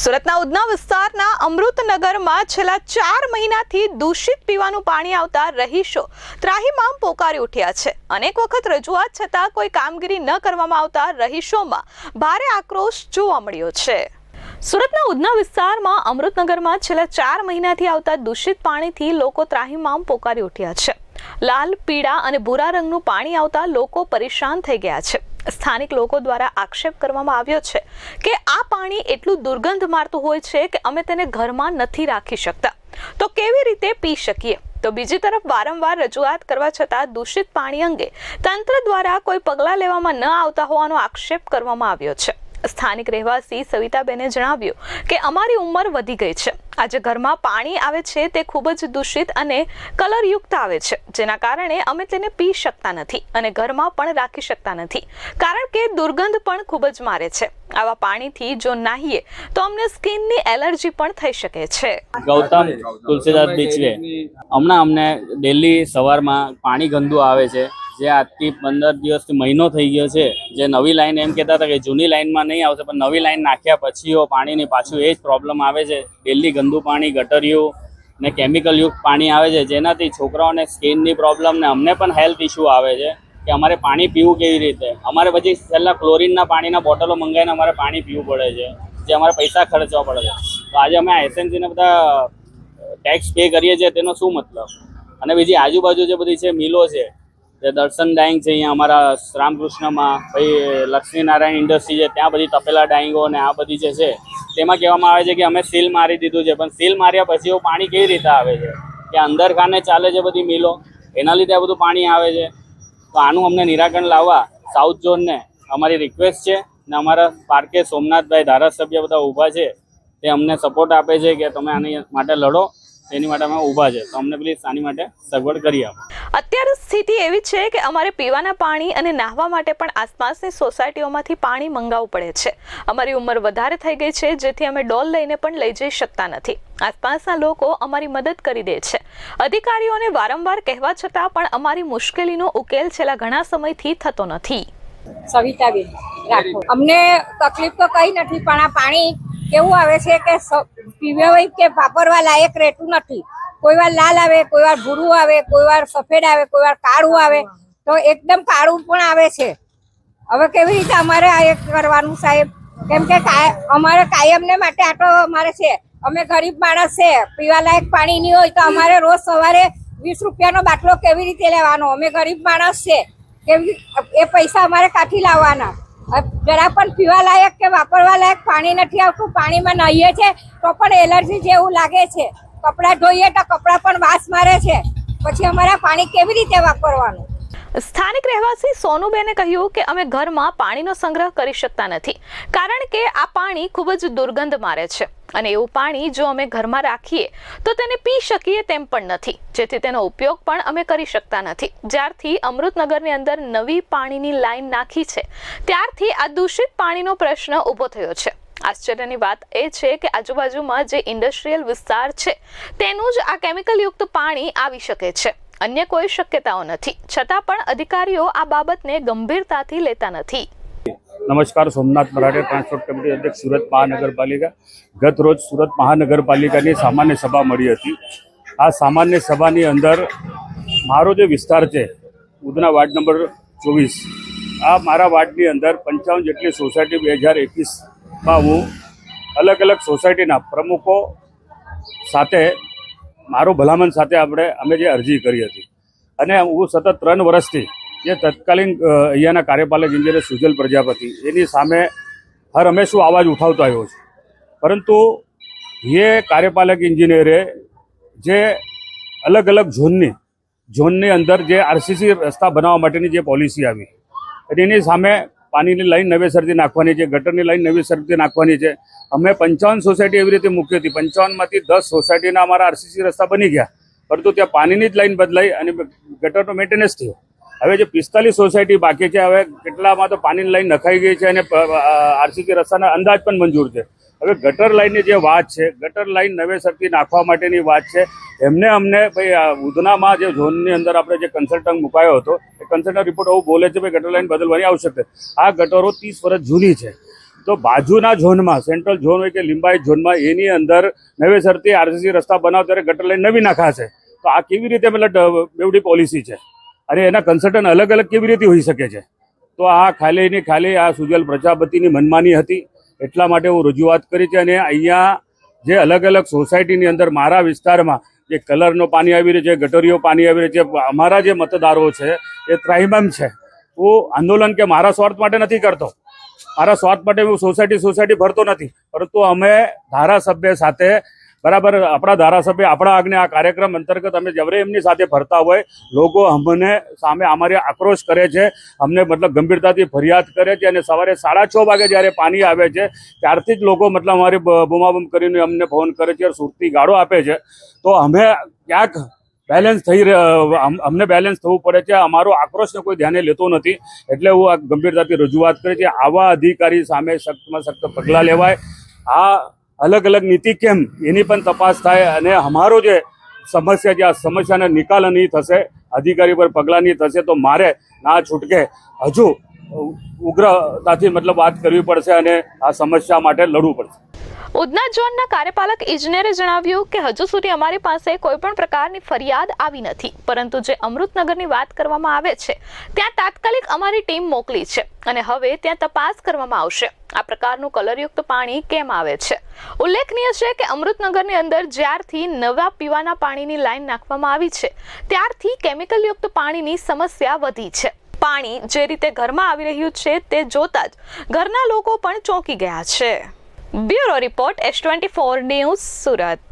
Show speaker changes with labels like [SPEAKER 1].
[SPEAKER 1] સુરતના ઉધના વિસ્તારના અમૃતનગરમાં છેલ્લા ચાર મહિનાથી દૂષિત પીવાનું પાણી આવતા રહીશો ત્રાહિમામ પોકારી ઉઠ્યા છે. અનેક વખત રજૂઆત છતાં કોઈ કામગીરી ન કરવામાં આવતા રહીશોમાં ભારે આક્રોશ જોવા મળ્યો છે. સુરતના ઉધના વિસ્તારમાં અમૃતનગરમાં છેલ્લા ચાર મહિનાથી આવતા દૂષિત પાણીથી લોકો ત્રાહિમામ પોકારી ઉઠ્યા છે. લાલ, પીળા અને ભૂરા રંગનું પાણી આવતા લોકો પરેશાન થઈ ગયા છે. સ્થાનિક લોકો દ્વારા આક્ષેપ કરવામાં આવ્યો છે કે આ પાણી એટલું દુર્ગંધ મારતું હોય છે કે અમે તેને ઘરમાં નથી રાખી શકતા. તો કેવી રીતે પી શકીએ? તો બીજી તરફ વારંવાર રજૂઆત કરવા છતાં દૂષિત પાણી અંગે તંત્ર દ્વારા કોઈ પગલાં લેવામાં ન આવતા હોવાનો આક્ષેપ કરવામાં આવ્યો છે. સ્થાનિક રહેવાસી સવિતાબેને જણાવ્યું કે અમારી ઉંમર વધી ગઈ છે. આજે ઘરમાં પાણી આવે છે તે ખૂબ જ દૂષિત અને કલરયુક્ત આવે છે, જેના કારણે અમે તેને પી શકતા નથી અને ઘરમાં પણ રાખી શકતા નથી. કારણ કે દુર્ગંધ પણ ખૂબ જ મારે છે. આવા પાણીથી જો નાહીએ, તો અમને સ્કિનની એલર્જી પણ થઈ શકે છે.
[SPEAKER 2] ગૌતમ તુલસીદાસ બીચવે હમણાં અમને ડેલી સવારમાં પાણી ગંદુ આવે છે. જે આજથી પંદર દિવસથી મહિનો થઈ ગયો છે, જે નવી લાઈન એમ કહેતા હતા કે જૂની લાઈનમાં નહીં આવશે, પણ નવી લાઈન નાખ્યા પછી પાણીની પાછું એ જ પ્રોબ્લેમ આવે છે. ડેલી ગંદુ પાણી, ગટરિયું ને કેમિકલયુક્ત પાણી આવે છે, જેનાથી છોકરાઓને સ્કિનની પ્રોબ્લેમ ને અમને પણ હેલ્થ ઇસ્યુ આવે છે કે અમારે પાણી પીવું કેવી રીતે? અમારે પછી છેલ્લા ક્લોરીનના પાણીના બોટલો મંગાવીને અમારે પાણી પીવું પડે છે, જે અમારે પૈસા ખર્ચવા પડે છે. તો આજે અમે આ એસએનસીને બધા ટેક્સ પે કરીએ છીએ, તેનો શું મતલબ? અને બીજી આજુબાજુ જે બધી છે, મિલો છે જે દર્શન ડાઈંગ છે અહીંયા અમારા રામકૃષ્ણમાં, પછી લક્ષ્મીનારાયણ ઇન્ડસ્ટ્રી છે, ત્યાં બધી તપેલા ડાઈંગો ને આ બધી જે છે, તેમાં કહેવામાં આવે છે કે અમે સીલ મારી દીધું છે, પણ સીલ માર્યા પછી પાણી કેવી રીતે આવે છે? કે અંદર ખાને ચાલે છે બધી મિલો, એના લીધે આ બધું પાણી આવે છે. તો આનું અમને નિરાકરણ લાવવા સાઉથ ઝોનને અમારી રિક્વેસ્ટ છે, ને અમારા પાર્કે સોમનાથભાઈ ધારાસભ્ય બધા ઊભા છે, તે અમને સપોર્ટ આપે છે કે તમે આની માટે લડો, તેની માટે અમે ઊભા છે. તો અમને પ્લીઝ આની માટે સગવડ કરી આપો.
[SPEAKER 1] અત્યારે સ્થિતિ એવી છે કે અમારે પીવાના પાણી અને નાહવા માટે પણ આસપાસની સોસાયટીઓમાંથી પાણી મંગાવવું પડે છે. અમારી ઉંમર વધારે થઈ ગઈ છે, જેથી અમે ડોલ લઈને પણ લઈ જઈ શકતા નથી. આસપાસના લોકો અમારી મદદ કરી દે છે. અધિકારીઓને વારંવાર કહેવા છતાં પણ અમારી મુશ્કેલીનો ઉકેલ છેલ્લા ઘણા સમયથી થતો નથી.
[SPEAKER 3] સવિતાબેન, રાખો. અમને તકલીફ તો કઈ નથી, પણ આ પાણી કેવું આવે છે કે પીવા કે વાપરવા લાયક રહેતું નથી. કોઈ વાર લાલ આવે, કોઈ વાર ભૂરું આવે, કોઈ વાર સફેદ આવે, કોઈ વાર કાળું આવે, તો એકદમ કાળું પણ આવે છે. હવે કેવી રીતે અમારે આ એક કરવાનું સાહેબ? કેમ કે અમારે કાયમને માટે આટો અમારે છે. અમે ગરીબ માણસ છે પીવા લાયક પાણી નહીં હોય તો અમારે રોજ સવારે વીસ રૂપિયાનો બાટલો કેવી રીતે લેવાનો? અમે ગરીબ માણસ છે. કેવી એ પૈસા અમારે કાઠી લાવવાના? જરા પણ પીવા લાયક કે વાપરવા લાયક પાણી નથી આવતું, પાણીમાં નહીએ છે, તો પણ એલર્જી જેવું લાગે છે. કપડાં ધોઈએ તો કપડાં પણ વાસ મારે છે. પછી અમારે પાણી કેવી રીતે વાપરવાનું?
[SPEAKER 1] સ્થાનિક રહેવાસી સોનુબેને કહ્યું કે અમે ઘરમાં પાણીનો સંગ્રહ કરી શકતા નથી, કારણ કે આ પાણી ખૂબ જ દુર્ગંધ મારે છે. અને એવું પાણી જો અમે ઘરમાં રાખીએ, તો તેને પી શકીએ તેમ પણ નથી. જેથી તેનો ઉપયોગ પણ અમે કરી શકતા નથી. જ્યારથી અમૃતનગરની અંદર નવી પાણીની લાઈન નાખી છે, ત્યારથી આ દૂષિત પાણીનો પ્રશ્ન ઊભો થયો છે. આશ્ચર્યની વાત એ છે કે આજુબાજુમાં જે ઇન્ડસ્ટ્રીયલ વિસ્તાર છે, તેનું જ આ કેમિકલયુક્ત પાણી આવી શકે છે. અન્ય કોઈ શક્યતાઓ નથી. છતાં પણ અધિકારીઓ આ બાબતને ગંભીરતાથી લેતા નથી.
[SPEAKER 4] નમસ્કાર, સોમનાથ મરાઠે ટ્રાન્સપોર્ટ કમિટી અધ્યક્ષ સુરત મહાનગરપાલિકા. ગત રોજ સુરત મહાનગરપાલિકાની સામાન્ય સભા મળી હતી. આ સામાન્ય સભાની અંદર મારો જે વિસ્તાર છે, ઉધના વાર્ડ નંબર ચોવીસ, આ મારા વાર્ડની અંદર પંચાવન જેટલી સોસાયટી બે હજાર એકવીસમાં હું અલગ અલગ સોસાયટીના પ્રમુખો સાથે, મારું ભલામણ સાથે આપણે, અમે જે અરજી કરી હતી. અને હું સતત ત્રણ વર્ષથી જે તત્કાલીન અહીંયાના કાર્યપાલક ઇન્જિનિયર સુજલ પ્રજાપતિ, એની સામે હર હંમેશું અવાજ ઉઠાવતો આવ્યો છે. પરંતુ એ કાર્યપાલક ઇન્જિનિયરે જે અલગ અલગ ઝોનની ઝોનની અંદર જે આરસીસી રસ્તા બનાવવા માટેની જે પોલિસી આવી એની સામે પાણીની લાઈન નવેસરથી નાખવાની છે, ગટરની લાઈન નવેસરથી નાખવાની છે. અમે પંચાવન સોસાયટી એવી રીતે મૂકી હતી. પંચાવનમાંથી દસ સોસાયટીના અમારા આરસીસી રસ્તા બની ગયા. પરંતુ ત્યાં પાણીની જ લાઈન બદલાઈ અને ગટરનો મેન્ટેનન્સ થયો. હવે જે પિસ્તાલીસ સોસાયટી બાકી છે, હવે કેટલામાં તો પાણીની લાઈન નખાઈ ગઈ છે અને આરસીસી રસ્તાના અંદાજ પણ મંજૂર છે. હવે ગટર લાઈનની જે વાત છે, ગટર લાઈન નવેસરથી નાખવા માટેની વાત છે. એમને અમને ભાઈ ઉધનામાં જે ઝોનની અંદર આપણે જે કન્સલ્ટન્ટ મુકાયો હતો, એ કન્સલ્ટન્ટ રિપોર્ટ એવું બોલે છે, ભાઈ ગટર લાઇન બદલવાની આવશ્યકતા આ ગટરો ત્રીસ વર્ષ જૂની છે. તો બાજુના ઝોનમાં સેન્ટ્રલ ઝોન હોય કે લિંબાયત ઝોનમાં, એની અંદર નવેસરથી આરસીસી રસ્તા બનાવ, ત્યારે ગટર લાઇન નવી નાખાશે. તો આ કેવી રીતે, મતલબ બેવડી પોલિસી છે? અને એના કન્સલ્ટન્ટ અલગ અલગ કેવી રીતે હોઈ શકે છે? તો આ ખાલી ને ખાલી આ સુજલ પ્રજાપતિની મનમાની હતી, એટલા માટે હું રજૂઆત કરી છે અને અહીંયા જે અલગ અલગ સોસાયટીની અંદર મારા વિસ્તારમાં જે કલરનો પાણી આવી રહ્યું છે, ગટરીઓ પાણી આવી રહ્યું છે, અમારા જે મતદારો છે, એ ત્રાહિમામ છે. હું આંદોલન કે મારા સ્વાર્થ માટે નથી કરતો. મારા સ્વાર્થ માટે હું સોસાયટી સોસાયટી ભરતો નથી. પરંતુ અમે ધારાસભ્ય સાથે બરાબર, આપણા ધારાસભ્ય, આપણા આગને આ કાર્યક્રમ અંતર્ગત અમે જ્યારે એમની સાથે ફરતા હોય, લોકો અમને સામે અમારે આક્રોશ કરે છે, અમને મતલબ ગંભીરતાથી ફરિયાદ કરે છે અને સવારે સાડા છ વાગે જ્યારે પાણી આવે છે, ત્યારથી જ લોકો મતલબ અમારે બૂમાબૂમ કરીને અમને ફોન કરે છે સુરતી ગાળો આપે છે. તો અમે ક્યાંક બેલેન્સ થઈ અમને બેલેન્સ થવું પડે છે, અમારો આક્રોશને કોઈ ધ્યાને લેતો નથી, એટલે હું આ ગંભીરતાથી રજૂઆત કરી છે આવા અધિકારી સામે સખ્તમાં સખ્ત પગલાં લેવાય. આ અલગ અલગ નીતિ કેમ એની પણ તપાસ થાય અને અમારો જે સમસ્યા છે, આ સમસ્યાનો નિકાલ નહીં થશે, અધિકારી પર પગલાં નહીં થશે, તો મારે ના છૂટકે હજુ ઉગ્રતાથી મતલબ વાત કરવી પડશે અને આ સમસ્યા માટે લડવું પડશે.
[SPEAKER 1] ઉધના ઝોનના કાર્યપાલક ઇજનેરે જણાવ્યું કે હજુ સુધી અમારી પાસે કોઈ પણ પ્રકારની ફરિયાદ આવી નથી, પરંતુ જે અમૃતનગરની વાત કરવામાં આવે છે, ત્યાં તાત્કાલિક અમારી ટીમ મોકલી છે. અને હવે ત્યાં તપાસ કરવામાં આવશે. આ પ્રકારનું કલરયુક્ત પાણી કેમ આવે છે? ઉલ્લેખનીય છે કે અમૃતનગરની અંદર જ્યારથી નવા પીવાના પાણીની લાઈન નાખવામાં આવી છે, ત્યારથી કેમિકલયુક્ત પાણીની સમસ્યા વધી છે. પાણી જે રીતે ઘરમાં આવી રહ્યું છે તે જોતા જ ઘરના લોકો પણ ચોંકી ગયા છે. Bureau report S twenty four news Surat.